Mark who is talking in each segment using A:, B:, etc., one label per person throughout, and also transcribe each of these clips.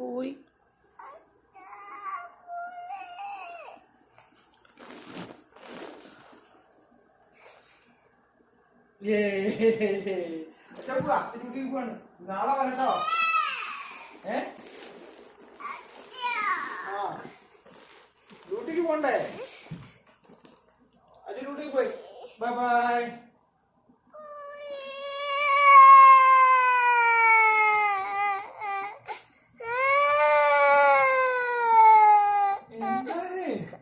A: പോയി.
B: നാളെ വരട്ടോ. ഏ? ഡ്യൂട്ടിക്ക് പോണ്ടേ അച്ഛൻ ഡ്യൂട്ടിക്ക് പോയി ബൈ ബൈ എന്താണ് അച്ഛൻ ഡ്യൂട്ടിക്ക് പോവാ നാളെ വരട്ടോ ബൈ.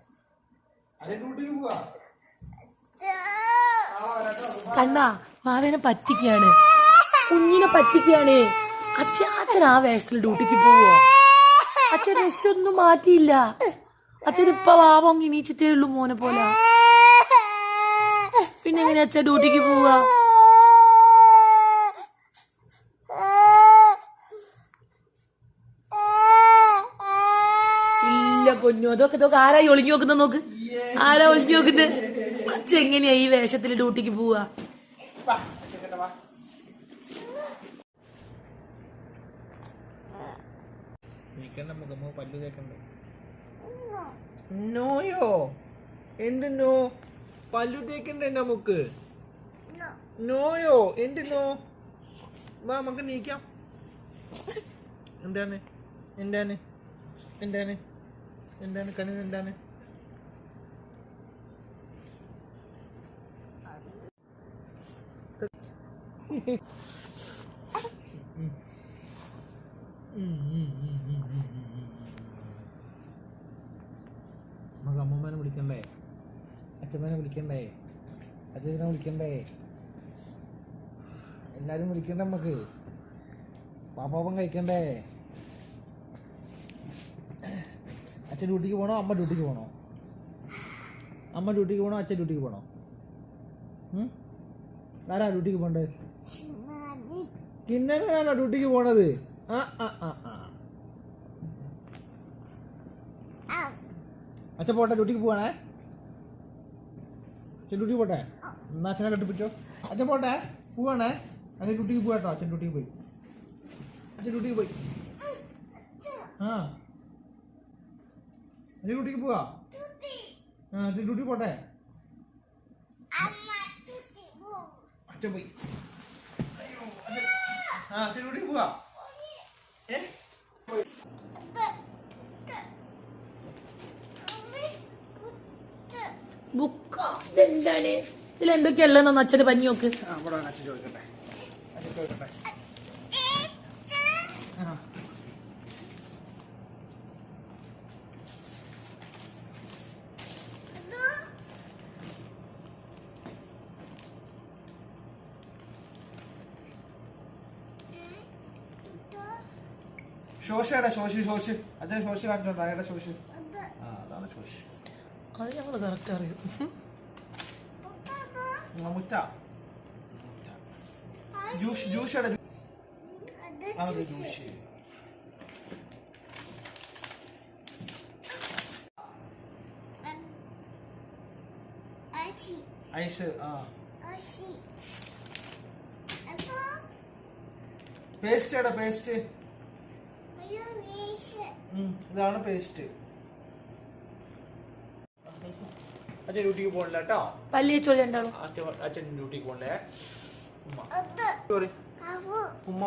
A: കണ്ണാ മാവേനെ പറ്റിക്കാണ് കുഞ്ഞിനെ പറ്റിക്കാണ് അച്ഛൻ അച്ഛൻ ആ വേഷത്തിൽ ഡ്യൂട്ടിക്ക് പോവോ അച്ഛൻ രക്ഷൊന്നും മാറ്റിയില്ല. അച്ഛൻ ഇപ്പൊ വാവം ഇണീച്ചിട്ടേ ഉള്ളൂ മോനെ പോലെ. പിന്നെ എങ്ങനെ അച്ഛൻ ഡ്യൂട്ടിക്ക് പോവുക? ഇല്ല പൊന്നു. അതൊക്കെ ഇതൊക്കെ ആരായി ഒളിഞ്ഞു നോക്കുന്ന നോക്ക്. ആരാ ഒളിഞ്ഞു നോക്കുന്നത് എങ്ങനെയാ ഈ വേഷത്തിൽ ഡ്യൂട്ടിക്ക് പോവാ?
B: നോയോ? എന്ത് നോ? പല്ലു തേക്കണ്ട നമുക്ക് നോയോ? എന്ത് നോ? വാ നമുക്ക് നീക്കാം. എന്താണ് എന്താണ് എന്താണ് എന്താണ് കണ്ണിന് എന്താണ് നമുക്ക് അമ്മമ്മേനെ വിളിക്കണ്ടേ? അച്ഛമ്മനെ വിളിക്കണ്ടേ? അച്ഛനെ വിളിക്കണ്ടേ? എല്ലാരും വിളിക്കണ്ടേ നമുക്ക് പാപ്പാപ്പം കഴിക്കണ്ടേ? അച്ഛൻ ഡ്യൂട്ടിക്ക് പോകണോ അമ്മ ഡ്യൂട്ടിക്ക് പോകണോ അമ്മ ഡ്യൂട്ടിക്ക് പോകണോ അച്ഛൻ ഡ്യൂട്ടിക്ക് പോകണോ ഉം? ആരാ ഡ്യൂട്ടിക്ക് പോണ്ടേ? കിന്നനാണോ ഡ്യൂട്ടിക്ക് പോണത്. ആ ആ ആ ആ. അച്ഛൻ പോട്ടെ ഡ്യൂട്ടിക്ക് പോവാണേ. അച്ഛൻ ഡ്യൂട്ടിക്ക് പോട്ടെ? എന്നാ അച്ഛനെ കെട്ടിപ്പിച്ചോ. അച്ഛൻ പോട്ടെ പോവാണേ. അച്ഛൻ ഡ്യൂട്ടിക്ക് പോവാട്ടോ അച്ഛൻ ഡ്യൂട്ടിക്ക് പോയി. അച്ഛൻ ഡ്യൂട്ടിക്ക് പോയി. ആ. അച്ഛൻ ഡ്യൂട്ടിക്ക് പോവാ? ആ അച്ഛൻ ഡ്യൂട്ടിക്ക് പോട്ടെ. അച്ഛൻ പോയി ആ അച്ഛൻ ഡ്യൂട്ടിക്ക് പോവാ ഏ
A: ബുക്ക ഇതെന്താണ് ഇതിൽ എന്തൊക്കെയുള്ളതെന്നൊന്ന് അച്ഛന് പഞ്ഞി നോക്ക്
B: ആ ഇവിടെ അച്ഛൻ ചോദിക്കട്ടെ അച്ഛൻ ചോദിക്കട്ടെ ആ ശോശയുടെ ശോശി ശോശി. അച്ഛൻ ശോശി കാണിച്ചോണ്ട് അയാളുടെ ശോശി? ആ അതാണ് ശോശി.
A: അത് ഞങ്ങൾ കറക്റ്റ് അറിയും.
B: മുറ്റ. ജ്യൂസ് ജ്യൂഷയുടെ അതെ ജ്യൂസ് ഐസ് ആ. Paste paste. ഇതാണ് പേസ്റ്റ് അച്ഛൻ ഡ്യൂട്ടിക്ക് പോകണില്ല കേട്ടോ
A: പല്ലി
B: അച്ഛൻ ഡ്യൂട്ടിക്ക് പോണില്ലേ? ഉമ്മ. സോറി ഉമ്മ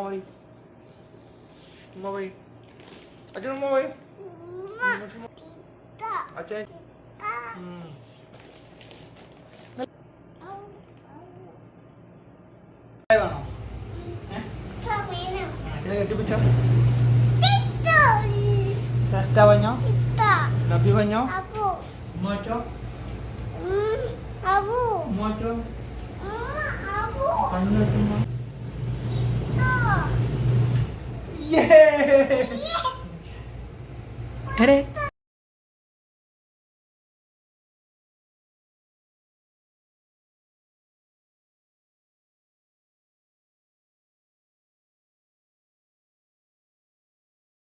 B: അച്ഛൻ ഉമ്മ അച്ഛൻ. അച്ഛനെ കെട്ടിപ്പിച്ചോ. ¿Está baño? Está. ¿La pi baño? Abu. ¿Mocho? Mm, abu. ¿Mocho? Mm, abu. ¿Cuándo la
A: tumba? No. ¡Yeah! yeah. ¿Eres?